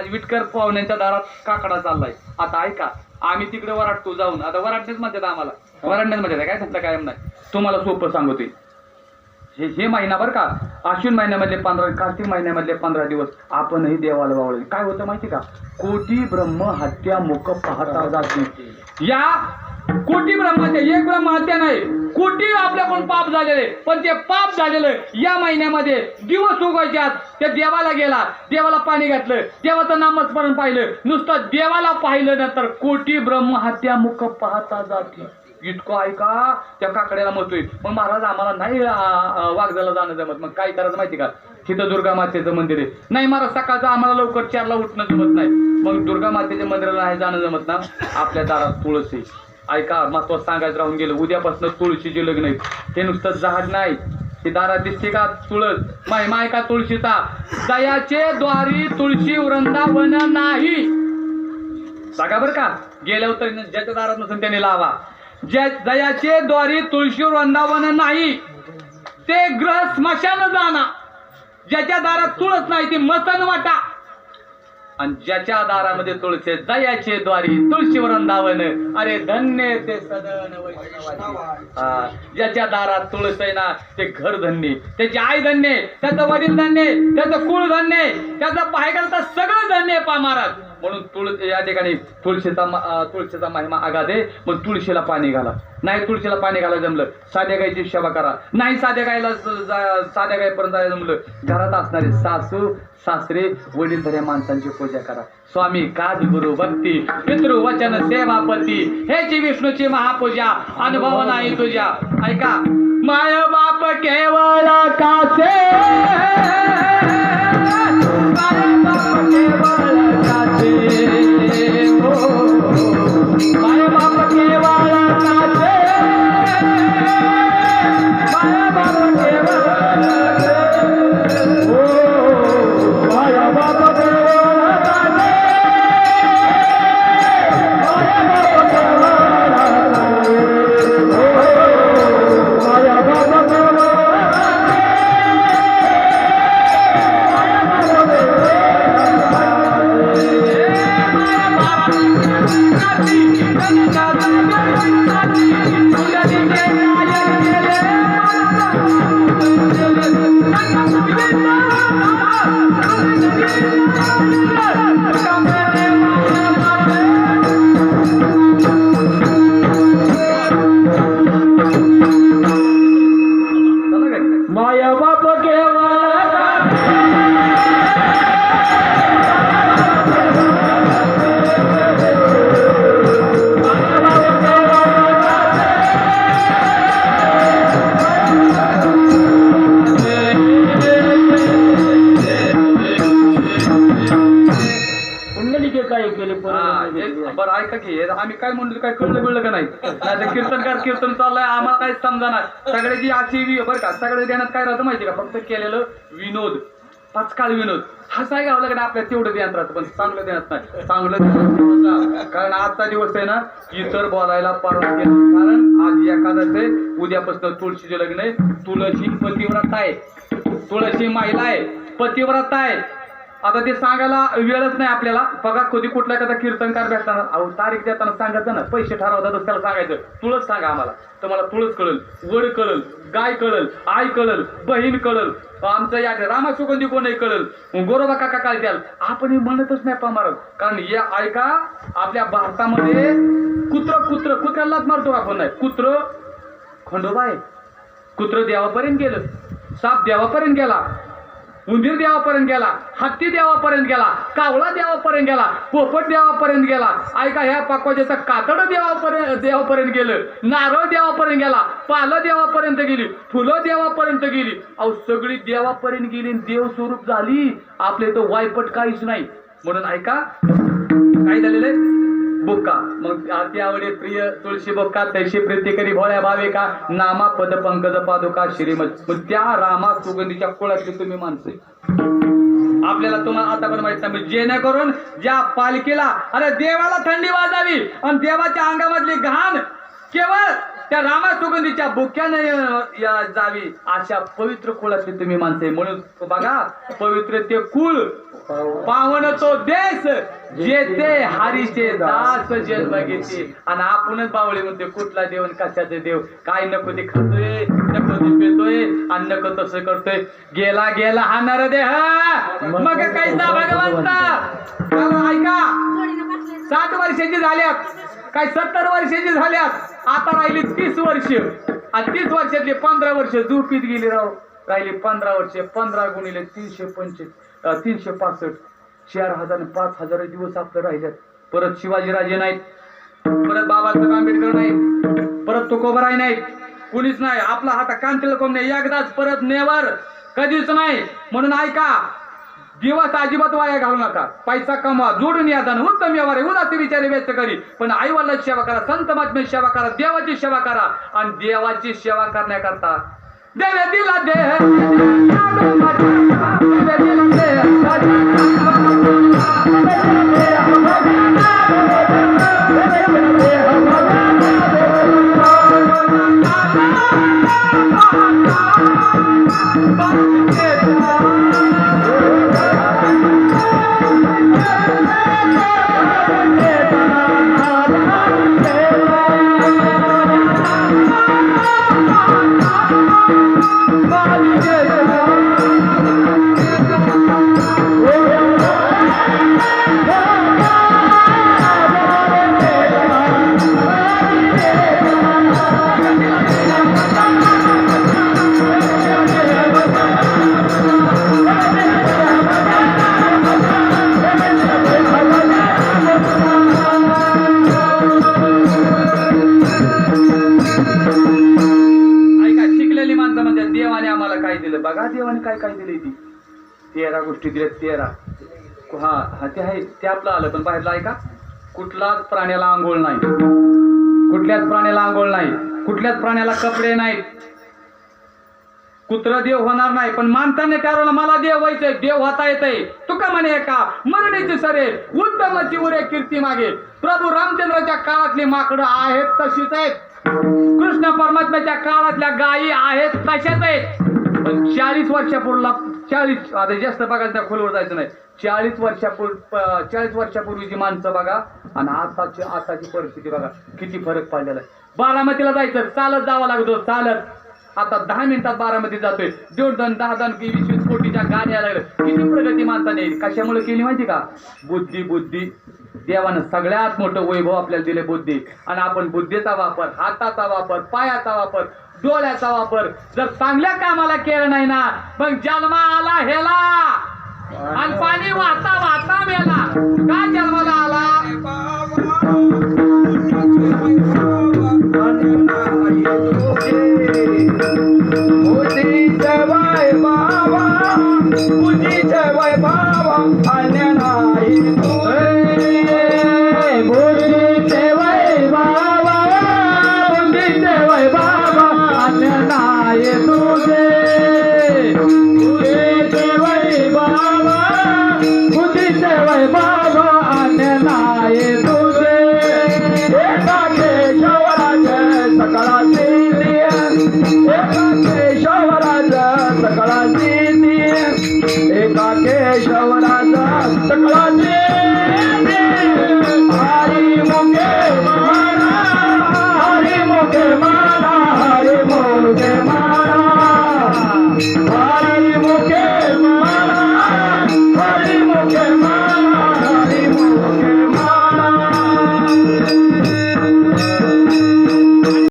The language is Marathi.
आज विटकर पाहुण्यांच्या दारात काकडा चाललाय. आता ऐका आम्ही तिकडे वराटतो जाऊन आता वराडणेच म्हणतात आम्हाला. वराडणेच म्हणतात काय तुमचं कायम नाही. तुम्हाला सोपं सांगतोय. हे हे महिना बरं का आश्विन महिन्यामधले पंधरा कार्तिक महिन्यामधले पंधरा दिवस आपणही देवाला वावळे काय होतं माहिती का? कोटी ब्रह्म हत्या मुख पाहता जाते या कोटी ब्रह्माच्या एक ब्रह्म हत्या नाही. कोटी आपल्याकडून पाप झालेले. पण ते पाप झालेलं या महिन्यामध्ये दिवस उगायच्यात त्या देवाला गेला. देवाला पाणी घातलं. देवाचं नामस्मरण पाहिलं. नुसतं देवाला पाहिलं नंतर कोटी ब्रह्म हत्या मुख पाहता जाते. इतकं ऐका त्या काकड्याला म्हणतोय मग महाराज आम्हाला नाही आ, वाघजाला जाणं जमत. मग काय करायचं माहिती का? तिथं दुर्गा मातेचं मंदिर आहे. नाही महाराज सकाळचं आम्हाला लवकर चारला उठणं जमत नाही. मग दुर्गा मातेच्या मंदिराला नाही जाणं जमत ना? आपल्या दारात तुळस आहे. ऐका महत्वाचं सांगायचं राहून गेलं. उद्यापासून तुळशीचे लग्न आहेत हे नुसतं जहाज नाही हे दारात दिसते का तुळस? माय माय का तुळशीचा? दयाचे द्वारी तुळशी वृंदावन नाही. सांगा बरं का गेल्यावर तरी ज्याच्या दारात नसून त्याने लावा. ज्या दयाचे द्वारी तुळशी वृंदावन नाही ते ग्रह स्मशान जाना ज्याच्या दारात तुळस नाही ते मसन वाटा. आणि ज्याच्या दारामध्ये तुळसे दयाचे द्वारी तुळशी वृंदावन अरे धन्य ते सदन हा, ज्याच्या दारात तुळस आहे ना ते घर धन्य. त्याची आई धन्य त्याचं वडील धन्य त्याचं कुळ धन्य त्याचं पाय करता सगळं धन्य पा महाराज. म्हणून तुळ या ठिकाणी तुळशीचा तुळशीचा महिमा आगाद आहे मग तुळशीला पाणी घाला. नाही तुळशीला पाणी घाला जमलं साध्या गायची सेवा करा. नाही साध्या गायला साध्या गायपर्यंत जमलं घरात असणारे सासू सासरे वडीलधाऱ्या माणसांची पूजा करा. स्वामी काज गुरु भक्ती पितृ वचन सेवापती ह्याची विष्णूची महापूजा अनुभव नाही तुझ्या. ऐका माय बाप केवळ कासे. Dum dum. बरं आहे आम्ही काय म्हणलो काय कळलं बिळलं का नाही? आता कीर्तनकार कीर्तन चाललंय आम्हाला काय समजाणार? सगळ्याची अशी बरं का सगळ्या ध्यानात काय राहतं माहिती का? फक्त केलेलं विनोद पाचकाळ विनोद. हसाय गावलं का आपल्या तेवढं ध्यान राहतं पण चांगलं ध्यानात नाही. चांगलं कारण आजचा दिवस आहे ना इतर बोलायला परवानगी कारण आज एखादं आहे उद्यापासून तुळशीचे लग्न आहे. तुळशी पतिव्रत आहे. तुळशी महिला आहे पतिव्रता आहे. आता ते सांगायला वेळच नाही आपल्याला. बघा कधी कुठला एखादा कीर्तनकार भेटताना अहो तारीख देताना सांगायचं ना पैसे ठरवतात त्याला सांगायचं तुळच सांगा आम्हाला. तुम्हाला तुळस कळल वड कळल गाय कळल आई कळल बहीण कळल आमचं या रामा सुगंधी कोणी कळल. गोरोबा काका काय द्याल? आपण हे म्हणतच नाही पामारत कारण हे ऐका आपल्या भारतामध्ये कुत्र कुत्र कुत्र्यालाच मारतो आपण नाही. कुत्र खंडोबा आहे. कुत्र देवापर्यंत गेलं. साप देवापर्यंत गेला. उंदीर देवापर्यंत गेला हत्ती देवापर्यंत गेला कावळा देवापर्यंत गेला पोपट देवापर्यंत गेला. ऐका ह्या पाकवाज्याचं कातड देवापर्यंत देवापर्यंत गेलं नारळ देवापर्यंत गेला पालं देवापर्यंत गेली फुलं देवापर्यंत गेली. अहो सगळी देवापर्यंत गेली आणि देव स्वरूप झाली. आपल्या इथं वायपट काहीच नाही. म्हणून ऐका काय झालेलं आहे? बुक्का. मग त्यावेळी प्रिय तुळशी बुक्का तैशी प्रीती करी भोळ्या भावे का नामा पद पंकज पादुका श्रीमत त्या रामा सुगंधीच्या कुळातली तुम्ही माणसे. आपल्याला तुम्हाला आता पण माहीत नाही म्हणजे जेणेकरून ज्या पालखीला अरे देवाला थंडी वाजावी आणि देवाच्या अंगामधली घाण केवळ त्या रामा सुगंधीच्या बुक्याने या जावी अशा पवित्र कुळातली तुम्ही माणसे. म्हणून बघा पवित्र ते कुळ पावन तो देश जेथे हरीचे दास जन्म घेते. आणि आपणच बावळे म्हणते कुठला देव आणि कशाचे देव? काय नको ते खातोय नको ते पितोय आणि नको तसं करतोय. गेला गेला हा नर देह मग कैसा भगवंता? ऐका. साठ वर्षाची झाल्यात. काय सत्तर वर्षाची झाल्यात. आता राहिली तीस वर्ष. आणि तीस वर्षातली पंधरा वर्ष झोपीत गेली राव. राहिली पंधरा वर्ष पंधरा गुणिले तीनशे पंचवीस तीनशे पासष्ट. चार हजार पाच हजार दिवस आपले राहिल्यात परत शिवाजीराजे नाहीत. परत बाबासाहेब आंबेडकर नाहीत. परत तुकोबराय नाहीत. कुणीच नाही. आपला हाता कांतील कोण नाही. एकदाच परत नेवर कधीच नाही. म्हणून ऐका दिवस अजिबात वाया घालू नका. पैसा कमवा जोडून या धन. उत्तम व्यवहार आहे. उदासी विचारे व्यक्त करी. पण आई वडिलांची सेवा करा संत महात्म्याची सेवा करा देवाची सेवा करा. आणि देवाची सेवा करण्याकरता देवे दिला देह देवाने काय काय दिले ती? तेरा गोष्टी दिल्या तेरा. हा हा ते आहे ते आपलं आलं पण बाहेरला का? कुठलाच प्राण्याला आंघोळ नाही. कुठल्याच प्राण्याला आंघोळ नाही. कुठल्याच प्राण्याला कपडे नाहीत. कुत्र देव होणार नाही पण माणसाने ठरवलं मला देव व्हायचंय देव होता येतय. तुका म्हणे का मरणीची सरे उत्तमाची उरे कीर्ती मागे. प्रभू रामचंद्राच्या काळातली माकडं आहेत तशीच आहेत. कृष्ण परमात्म्याच्या काळातल्या गायी आहेत तशाच आहेत. चाळीस वर्षापूर्वीला चाळीस आता जास्त बघायला त्या खोलवर जायचं नाही. चाळीस वर्षापूर्वी चाळीस वर्षापूर्वीची माणसं बघा आणि आताची आताची परिस्थिती बघा किती फरक पडलेला आहे. बारामतीला जायचं चालत जावं लागतो चालत. आता दहा मिनिटात बारामती जातोय. दोन दोन दहा दोन वीस वीस कोटीच्या गाड्या लागलं किती प्रगती माणसाने कशामुळे केली माहिती का? बुद्धी बुद्धी. देवानं सगळ्यात मोठं वैभव आपल्याला दिले बुद्धी. आणि आपण बुद्धीचा वापर हाताचा वापर पायाचा वापर डोळ्याचा वापर. जर चांगल्या कामाला केलं नाही ना मग जन्मा आला हेला आणि पाणी वाहता